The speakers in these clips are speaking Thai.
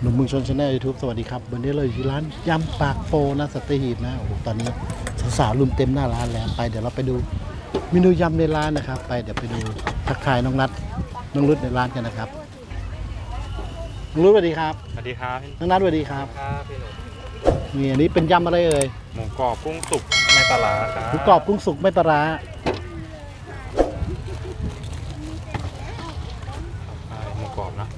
หนุ่มเมืองชนชาแนลยูทูบสวัสดีครับ วันนี้เราอยู่ที่ร้านยำปากโปนะสตหีบนะโอ้โหตอนนี้สาวๆรุมเต็มหน้าร้านแล้วไปเดี๋ยวเราไปดูเมนูยำในร้านนะครับ ไปเดี๋ยวไปดูทักทายน้องนัทน้องรุดในร้านกันนะครับน้องรุดสวัสดีครับสวัสดีครับพี่น้องนัทสวัสดีครับครับพี่หนุ่มนี่อันนี้เป็นยำอะไรเอ่ยหมูกรอบกุ้งสุกไม่ปลาร้าครับหมูกรอบกุ้งสุกไม่ปลาร้า ใช่หมูกรอบนะ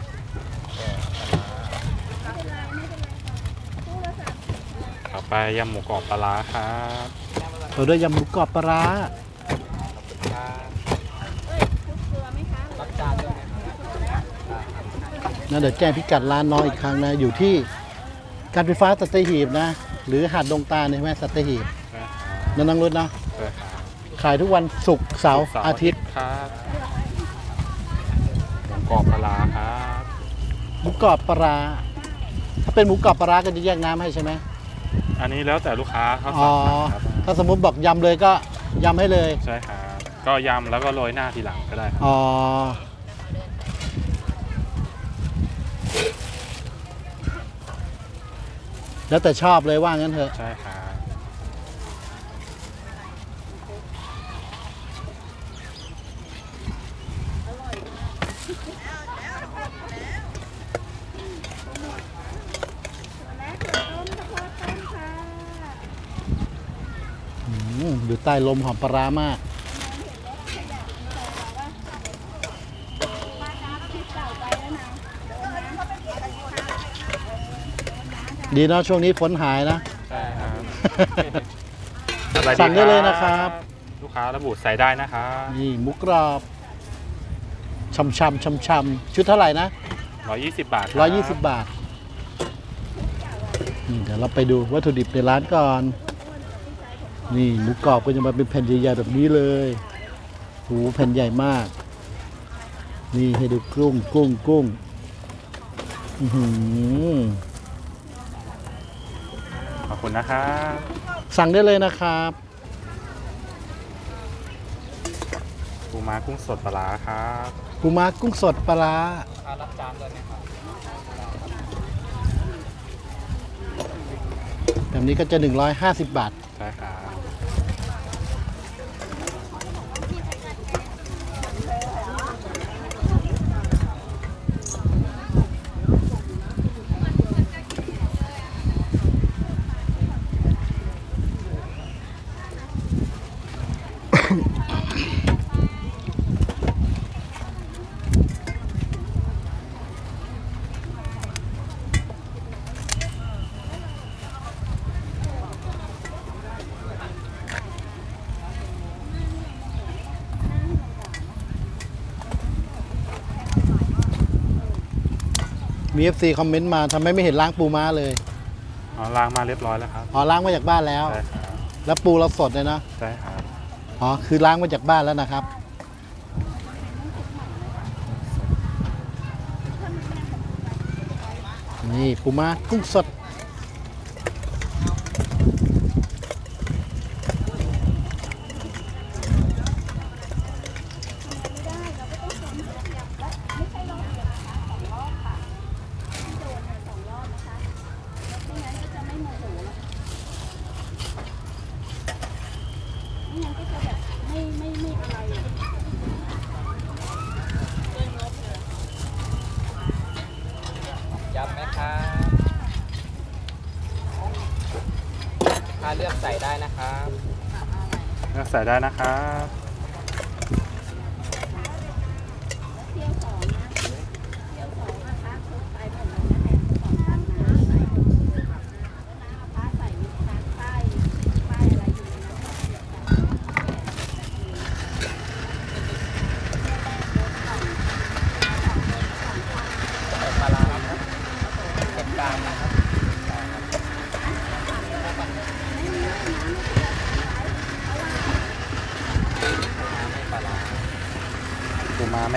ต่อไปยำหมูกรอบปลาร้าครับเราด้วยยำหมูกรอบปลาร้ารับจานด้วยนะเดี๋ยวแจ้งพิกัดร้านน้องอีกครั้งนะ อยู่ที่การไฟฟ้าสตหีบนะ หรือหาดดงตาลเนี่ยแม่สตหีบนั่นน้องรุดนะขายทุกวันศุกร์เสาร์อาทิตย์ครับหมูกรอบปลาร้าครับหมูกรอบปลาร้าถ้าเป็นหมูกรอบปลาร้าก็จะแยกน้ำให้ใช่ไหม อันนี้แล้วแต่ลูกค้าเขาอ๋อสั่งครับถ้าสมมุติบอกยำเลยก็ยำให้เลย ใช่ครับก็ยำแล้วก็โรยหน้าทีหลังก็ได้ครับอ๋อ แล้วแต่ชอบเลยว่างั้นเถอะ ใช่ครับ อืมอยู่ใต้ลมหอมปลาร้ามาก ดีเนาะช่วงนี้ฝนหายนะ ใช่ครับสวัสสั่งได้เลยนะครับ ลูกค้าระบุใส่ได้นะครับนี่หมูกรอบช่ำช่ำช่ำช่ำๆชุดเท่าไหร่นะ 120 บาทคร้อยยี่สิบบาทนี่เดี๋ยวเราไปดูวัตถุดิบในร้านก่อน นี่หมูกรอบก็จะมาเป็นแผ่นใหญ่ๆแบบนี้เลยโหแผ่นใหญ่มาก นี่ให้ดูกุ้งกุ้งกุ้งอื้อหือขอบคุณนะครับสั่งได้เลยนะครับปูม้ากุ้งสดปลาร้าครับปูม้ากุ้งสดปลาร้ารับจานเลยนะครับแบบนี้ก็จะ 150 บาทใช่ครับ มี FC คอมเมนต์มาทำไมไม่เห็นล้างปูม้าเลยอ๋อล้างมาเรียบร้อยแล้วครับอ๋อล้างมาจากบ้านแล้ว ใช่ครับแล้วปูเราสดเลยนะใช่ครับอ๋อคือล้างมาจากบ้านแล้วนะครับ นี่ปูม้ากุ้งสด ยำไหมครับถ้าเลือกใส่ได้นะครับ เลือกใส่ได้นะครับ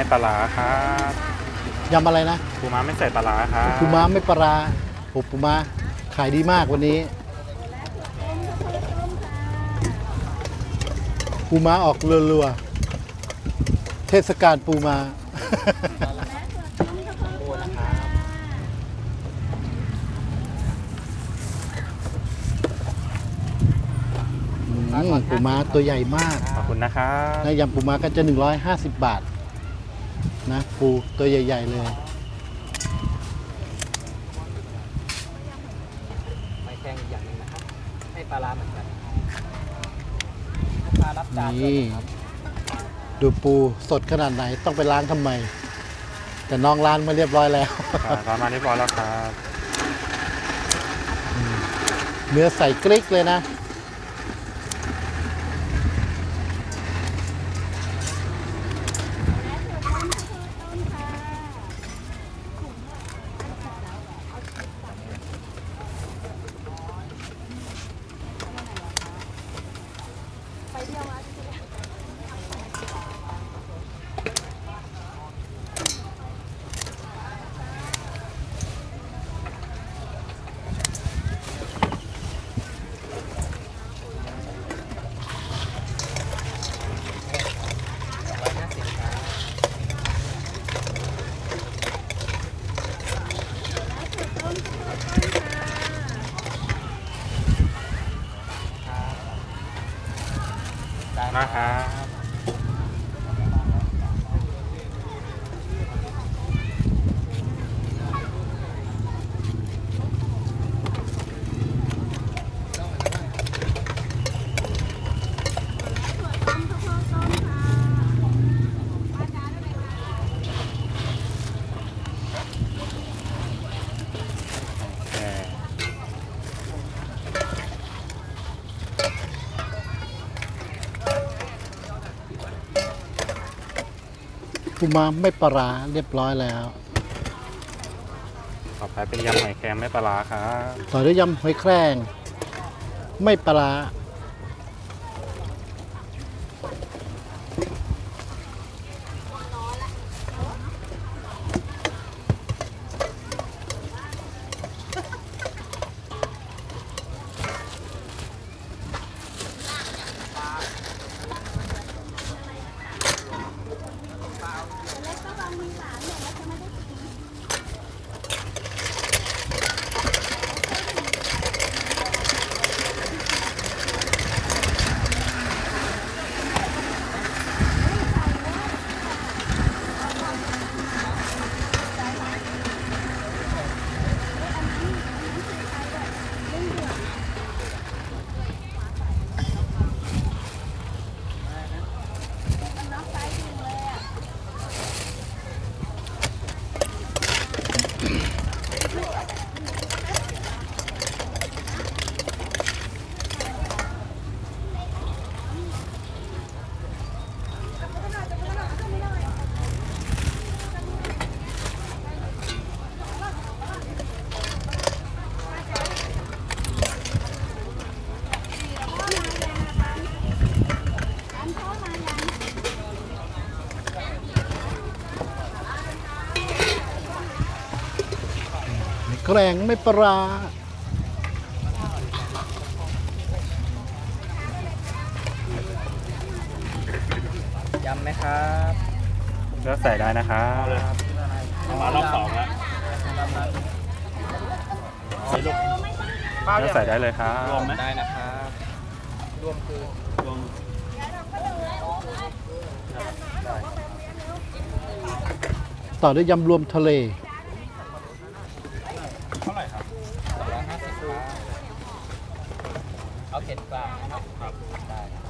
ไม่ปลาร้าครับยำอะไรนะปูม้าไม่ใส่ปลาร้าครับปูม้าไม่ปลาาโอ้ปูม้าขายดีมากวันนี้ปูม้าออกรัวๆเทศกาลปูม้าปูม้าตัวใหญ่มาก ขอบคุณนะครับในยำปูม้าก็จะ 150 บาท นะปูตัวใหญ่ ๆ เลย ไม่แข็งอีกอย่างหนึงนะครับ ให้ปลาร้าเหมือนกันลูกค้ารับจานด้วยนี่นะครับ ดูปูสดขนาดไหนต้องไปล้างทำไม แต่น้องล้างมาเรียบร้อยแล้ว ครับร้านมาเรียบร้อยแล้วครับ เนื้อใส่กริกเลยนะ ปูม้าไม่ปลาร้าเรียบร้อยแล้ว ต่อไปเป็นยำหอยแครงไม่ปลาร้าครับต่อด้วยยำหอยแครงไม่ปลาร้า แครงไม่ปลาร้ายำไหมครับเลือกใส่ได้นะครับมารอบสองแล้วเลือกใส่ได้เลยครับรวมไหมได้นะครับรวมคือรวมต่อด้วยยำรวมทะเล เท่าไหร่ครับ สองร้อยห้าสิบครับเอาเผ็ดกลางนะครับ ครับ ได้ ครับ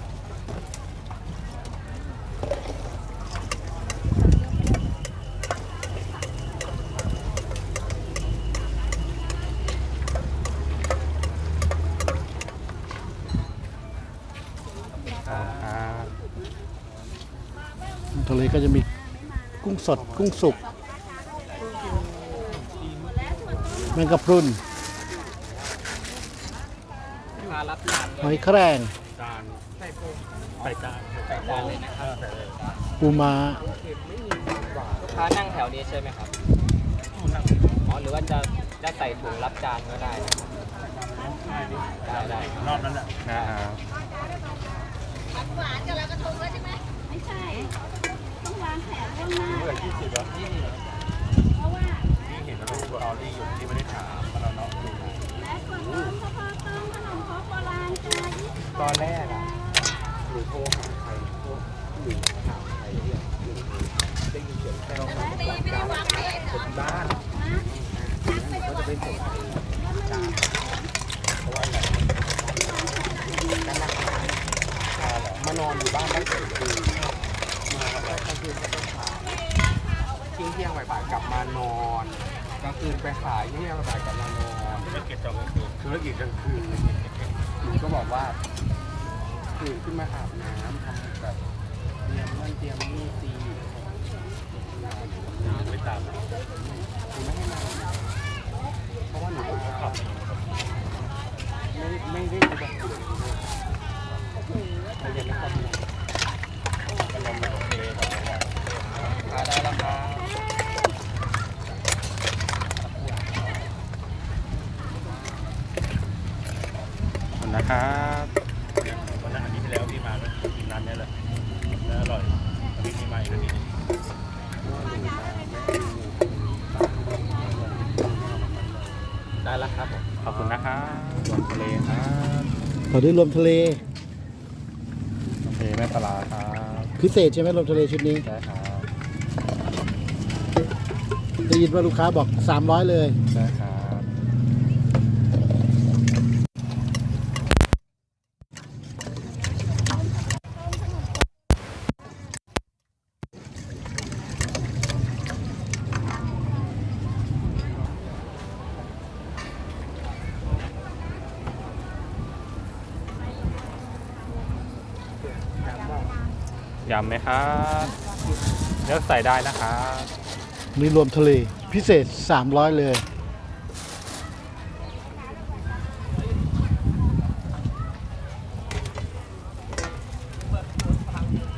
ทะเลก็จะมี กุ้งสด กุ้งสุกแมงกะพรุนลูกค้ารับจานหอยแครงจานใส่จานใส่จานเลยนะครับปูม้าลูกค้านั่งแถวนี้ใช่ไหมครับอ๋อหรือว่าจะจะใส่ถุงรับจานก็ได้นะครับได้ได้ครับรอบนั้นแหละนะครับหวานกับลอยกระทงแล้วใช่ไหมไม่ใช่ต้องวางแผนล่วงหน้า เมื่อยี่สิบแล้วเพราะว่า นี่เห็นแล้วสตอรี่อยู่ที่ไม่ได้ถามมาแล้วเนาะ และขนมข้าวต้มขนมครกโบราณจ้ายี่สิบ ตอนแรกอะ บาท ทรหาใครโทรหรือถามใครเรียกได้ยินเสียงแค่เรา ตีไม่ได้วางแผน คนบ้านก็จะเป็นส่งจานเพราะว่าอะไรการรักษามานอนอยู่บ้านได้สี่คืนมาแล้วกลางคืนก็ต้องขายเที่ยงเที่ยงบ่ายๆกลับมานอนกลางคืนไปขายเที่ยงบ่ายๆกลับมานอนธุรกิจกลางคืนธุรกิจกลางคืนหนูก็บอกว่าตื่นขึ้นมาอาบน้ำทำแบบเตรียมนั่นเตรียมนี่ตีไม่ตามหนูไม่ให้มาเพราะว่าหนูก็ขับไม่ไม่ได้อุบัติเหตุเรายังไม่ทำเลยมันยังโอเคกับเราได้แล้วครับ ขอบ คุณนะครับวันนั้นอาทิตย์ที่แล้วพี่มาก็กินร้านนี้แหละแล้วอร่อยอาทิตย์นี้มาอีกอาทิตย์นี้ได้แล้วครับผมขอบคุณนะครับรวมทะเลครับต่อด้วยรวมทะเลโอเคแม่ปลาร้าครับพิเศษใช่ไหมรวมทะเลชุดนี้ได้ครับได้ยินว่าลูกค้าบอก 300 เลยได้ครับ ยำไหมครับเลือกใส่ได้นะครับนี่รวมทะเลพิเศษ 300 เลย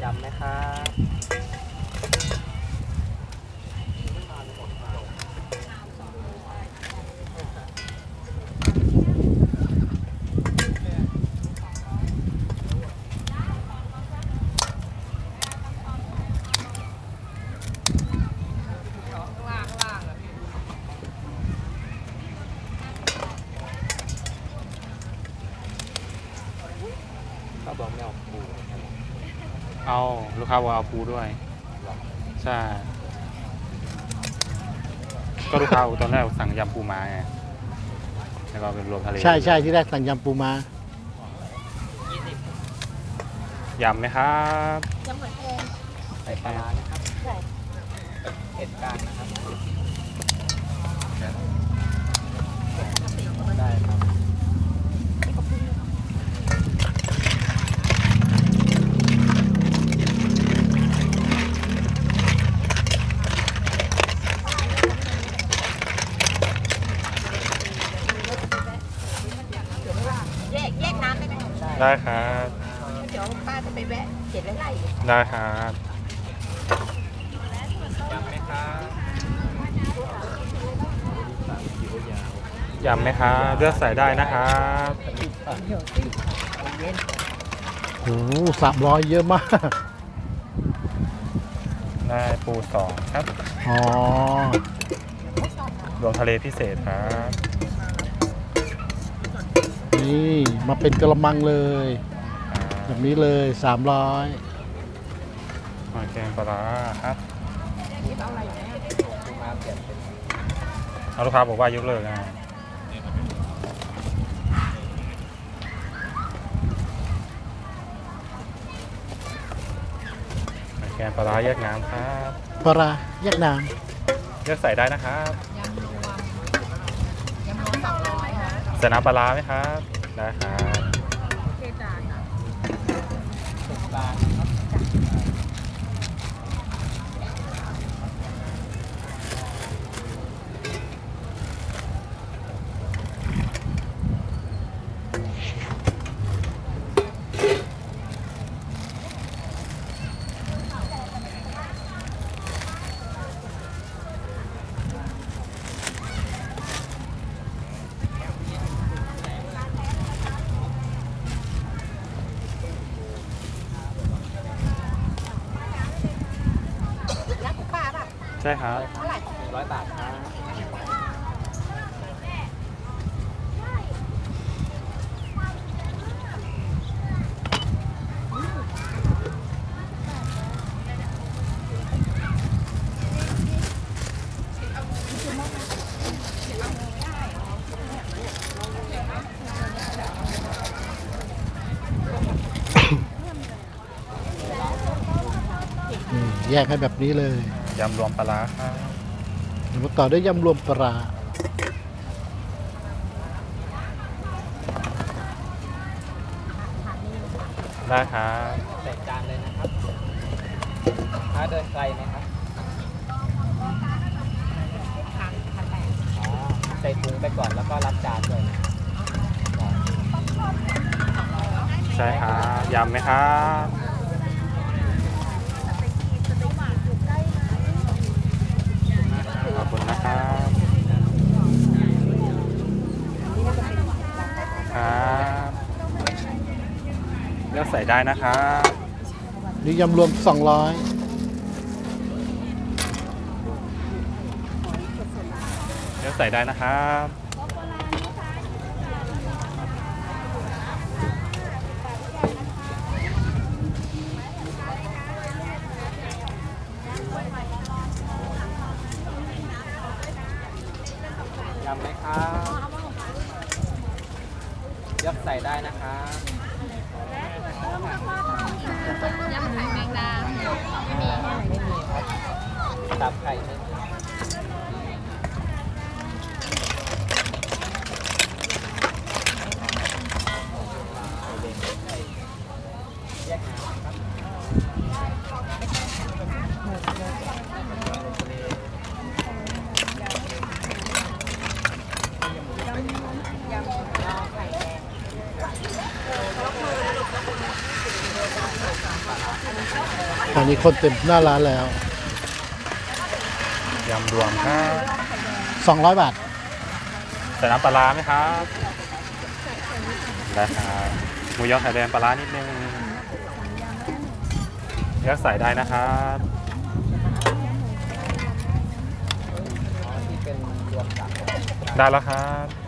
ยำไหมครับ เขาบอกไม่เอาปูนะครับ เอา ลูกค้าบอกเอาปูด้วย ใช่ ก็ลูกค้าตอนแรกสั่งยำปูม้าไงแล้วก็เป็นรวมทะเลใช่ใช่ที่แรกสั่งยำปูมายำไหมครับยังเหมือนเดิมใส่ปลาร้านะครับใส่เผ็ดกลางนะครับได้ครับ แยกแยกน้ำ ได้ไหมได้ครับเดี๋ยวป้าจะไปแวะเขียนไล่ๆได้ครับยำไหมครับยำไหมครับเลือกใส่ได้นะครับโอ้สามร้อยเยอะมาก ได้ปูสองครับ อ๋อรวมทะเลพิเศษครับ นี่มาเป็นกระมังเลยอ่าแบบนี้เลย 300หอยแครงปลาร้าครับปูมาเปลี่ยนเป็นเอาลูกค้าบอกว่ายกเลิกนะหอยแครงปลาร้าแยกน้ำครับปลาร้าแยกน้เลือกใส่ได้นะครับ ยำรวมยำรวมสองร้อยค่ะ ใส่น้ำปลาร้าไหมครับ ได้ครับ ใช่ครับเท่าไหร่ร้อยบาทครัแยกให้แบบนี้เลย ยำรวมปลาร้าครับเดี๋ยวมาต่อด้วยยำรวมปลาร้าได้ครับใส่จานเลยนะครับถ้าเดินไกลไหมครับอ๋อใส่ถุงไปก่อนแล้วก็รับจานเลยนะใช่ครับยำไหมครับขอบคุณนะครับครับ เลือกใส่ได้นะครับนี่ยำรวม 200เลือกใส่ได้นะครับ ยำไหมครับเลือกใส่ได้นะครับ ยำไข่แมงดา ไม่มีครับ ตับไข่ไม่มีตอนนี้คนเต็มหน้าร้านแล้ว ยำรวมครับ200 บาท ใส่น้ำปลาร้าไหมครับได้ครับหมูยอไข่แดงปลาร้านิดนึงเลือกใส่ได้นะครับที่เป็นรวมกับได้แล้วครับ